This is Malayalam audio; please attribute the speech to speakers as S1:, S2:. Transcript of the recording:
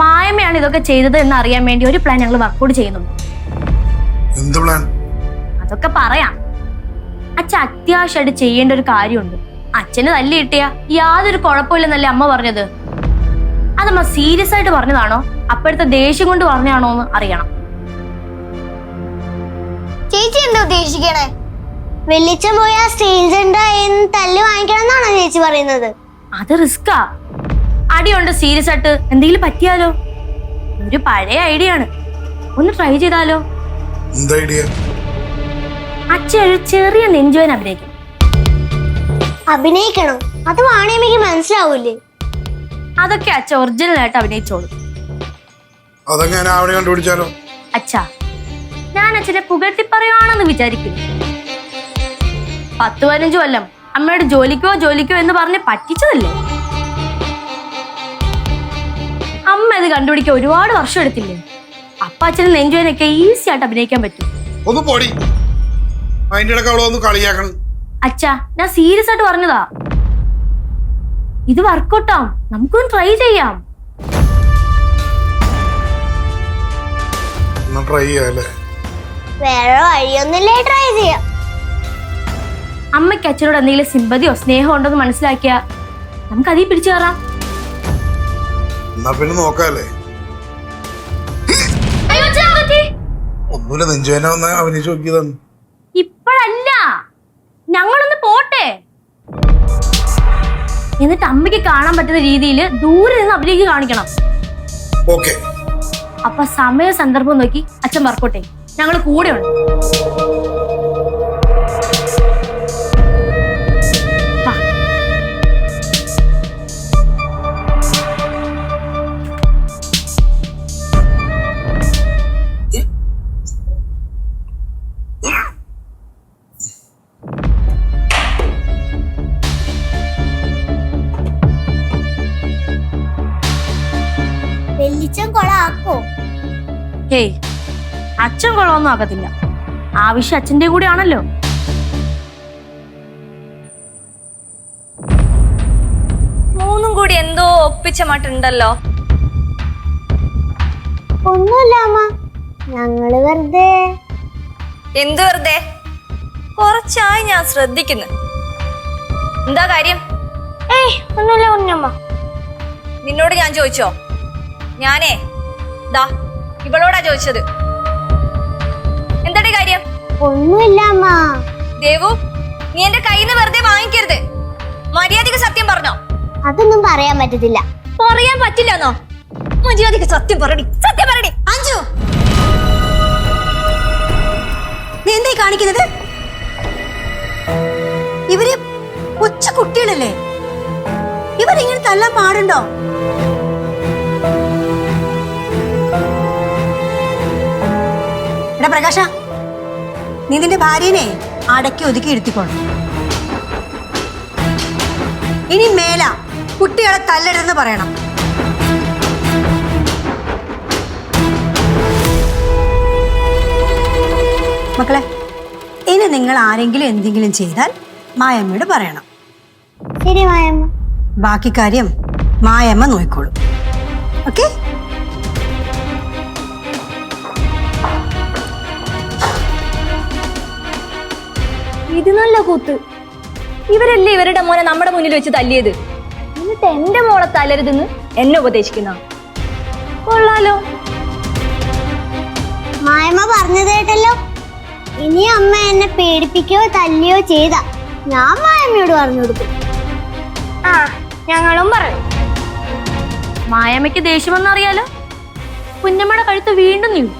S1: മായമ്മയാണ് ഇതൊക്കെ ചെയ്തത് എന്ന് അറിയാൻ വേണ്ടി ഒരു പ്ലാൻ ഞങ്ങൾ വർക്കൗട്ട് ചെയ്യുന്നുണ്ട്
S2: എന്ത് പ്ലാൻ
S1: അതൊക്കെ പറയാം. അച്ഛൻ അത്യാവശ്യമായിട്ട് ചെയ്യേണ്ട ഒരു കാര്യമുണ്ട്. അച്ഛന് തല്ലി കിട്ടിയ യാതൊരു കുഴപ്പമില്ലെന്നല്ലേ അമ്മ പറഞ്ഞത്? അതമ്മ സീരിയസ് ആയിട്ട് പറഞ്ഞതാണോ? അപ്പോഴത്തെ ദേഷ്യം കൊണ്ട് പറഞ്ഞാണോ എന്ന് അറിയണം.
S3: ചേച്ചി എന്താ ഉദ്ദേശിക്കണേ? വെള്ളിച്ചം പോയ സ്റ്റേജ് എന്ന് തല്ല് വാങ്ങിക്കണം എന്നാണോ ചേച്ചി പറയുന്നത്?
S1: അത് റിസ്കാ അടിയുണ്ട് സീരിയസ് ആയിട്ട്. എന്തെങ്കിലും പറ്റിയാലോ? ഒരു പഴയ ഐഡിയ ആണ്. ഒന്ന് ട്രൈ ചെയ്താലോ?
S2: എന്ത് ഐഡിയ
S1: അച്ഛൻ ഒരു ചെറിയ നെഞ്ചുവൻ അഭിനയിക്കും.
S3: അഭിനയിക്കണോ. അത് വാണിയമ്മയ്ക്ക് മനസ്സിലാവൂലേ?
S1: അതൊക്കെ അച്ഛ ഒറിജിനൽ ആയിട്ട് അഭിനയിച്ചോളൂ.
S2: അതെങ്ങനെ അവിടെ കണ്ടുപിടിച്ചാലോ?
S1: അച്ഛാ ഞാൻ അച്ഛനെ പുകഴ്ത്തി പറയുവാണെന്ന് വിചാരിക്കും. പത്ത് പതിനഞ്ച് കൊല്ലം അമ്മയുടെ ജോലിക്കോ ജോലിക്കോ എന്ന് പറഞ്ഞ് പറ്റിച്ചതല്ലേ? കണ്ടുപിടിക്കാൻ ഒരുപാട് വർഷം എടുത്തില്ലേ? അപ്പാച്ചനും അച്ഛന് നെഞ്ചുവനൊക്കെ ഈസി ആയിട്ട് അഭിനയിക്കാൻ പറ്റും.
S2: ഒന്ന് പോടി. അതിന്റെ ഇടയ്ക്ക് അവളെ ഒന്ന് കളിയാക്കണം.
S1: അച്ഛാ ഞാൻ സീരിയസ് ആയിട്ട് പറഞ്ഞതാ. ഇത് വർക്കൗട്ടാം നമുക്കൊന്ന് ട്രൈ ചെയ്യാം.
S2: ട്രൈ
S3: വേറെ വഴിയൊന്നുമില്ലേ ട്രൈ ചെയ്യാം.
S1: അമ്മയ്ക്ക് അച്ഛനോട് എന്തെങ്കിലും സിമ്പതിയോ സ്നേഹമോ ഉണ്ടോന്ന് മനസ്സിലാക്കിയാ നമുക്ക് അതിൽ പിടിച്ചു കയറാം.
S2: എന്നാ പിന്നെ നോക്കാല്ലേ? ഒന്നുമില്ല നെഞ്ചുവേന വന്ന അവനെ നോക്കിയതാണ്.
S1: ഇപ്പോഴല്ല. ഞങ്ങളൊന്ന് പോട്ടെ. എന്നിട്ട് അമ്മയ്ക്ക് കാണാൻ പറ്റുന്ന രീതിയിൽ ദൂരെ നിന്ന് അഭിനയിക്ക് കാണിക്കണം.
S2: ഓക്കെ.
S1: അപ്പൊ സമയ സന്ദർഭം നോക്കി അച്ഛൻ വർക്കോട്ടെ ഞങ്ങൾ കൂടെ ഉണ്ട് ഹേയ് അച്ഛൻ കൊള്ളൊന്നും ആകത്തില്ല ആവശ്യം അച്ഛന്റെ കൂടെ ആണല്ലോ
S4: മൂന്നും കൂടി എന്തോ ഒപ്പിച്ച മട്ടുണ്ടല്ലോ.
S3: ഒന്നുമില്ല അമ്മ. ഞങ്ങൾ വെറുതെ.
S4: എന്തു വെറുതെ? കുറച്ചായി ഞാൻ ശ്രദ്ധിക്കുന്നു. എന്താ കാര്യം?
S3: ഏയ് ഒന്നുമില്ല ഒന്നമ്മ
S4: നിന്നോട് ഞാൻ ചോദിച്ചോ? ഞാനേ ദാ ഇവളോടാ ചോദിച്ചത്. എന്താടി കാര്യം?
S3: ഒന്നുമില്ല അമ്മ.
S4: ദേവു നീ എന്റെ കയ്യിൽ നിന്ന് വെറുതെ വാങ്ങിക്കരുത്. മര്യാദയ്ക്ക് സത്യം പറഞ്ഞോ?
S3: അതൊന്നും പറയാൻ പറ്റത്തില്ല.
S4: പറയാൻ പറ്റില്ലെന്നോ? മര്യാദയ്ക്ക് സത്യം പറടി സത്യം പറടി
S5: അഞ്ചു നീ എന്തേ കാണിക്കുന്നത്? ഇവർ കൊച്ചു കുട്ടികളല്ലേ? ഇവരിങ്ങനെ തല്ലാൻ പാടുണ്ടോ? എടാ പ്രകാശ നീ നിന്റെ ഭാര്യനെ അടക്കി ഒതുക്കി ഇരുത്തിക്കോണം. ഇനി മേല കുട്ടികളെ തല്ലരുതെന്ന് പറയണം. മക്കളെ ഇനി നിങ്ങൾ ആരെങ്കിലും എന്തെങ്കിലും ചെയ്താൽ മായമ്മയോട് പറയണം.
S3: ശരി മായമ്മ.
S5: ബാക്കി കാര്യം മായമ്മ നോക്കോളൂ ഓക്കെ?
S4: ഇത് നല്ല കൂത്ത്. ഇവരല്ലേ ഇവരുടെ മോനെ നമ്മുടെ മുന്നിൽ വെച്ച് തല്ലിയത്? എന്നിട്ട് എന്റെ മോളെ തല്ലരുതെന്ന് എന്നെ ഉപദേശിക്കുന്ന? കൊള്ളാലോ.
S3: മായമ്മ പറഞ്ഞത് കേട്ടല്ലോ. ഇനി അമ്മ എന്നെ പേടിപ്പിക്കുകയോ തല്ലിയോ ചെയ്ത. ഞാൻ മായമ്മയോട് പറഞ്ഞു കൊടുക്കും. ആ ഞങ്ങളും പറയും.
S1: മായമ്മയ്ക്ക് ദേഷ്യമെന്നറിയാലോ കുഞ്ഞമ്മയുടെ കഴുത്ത് വീണ്ടും നീളും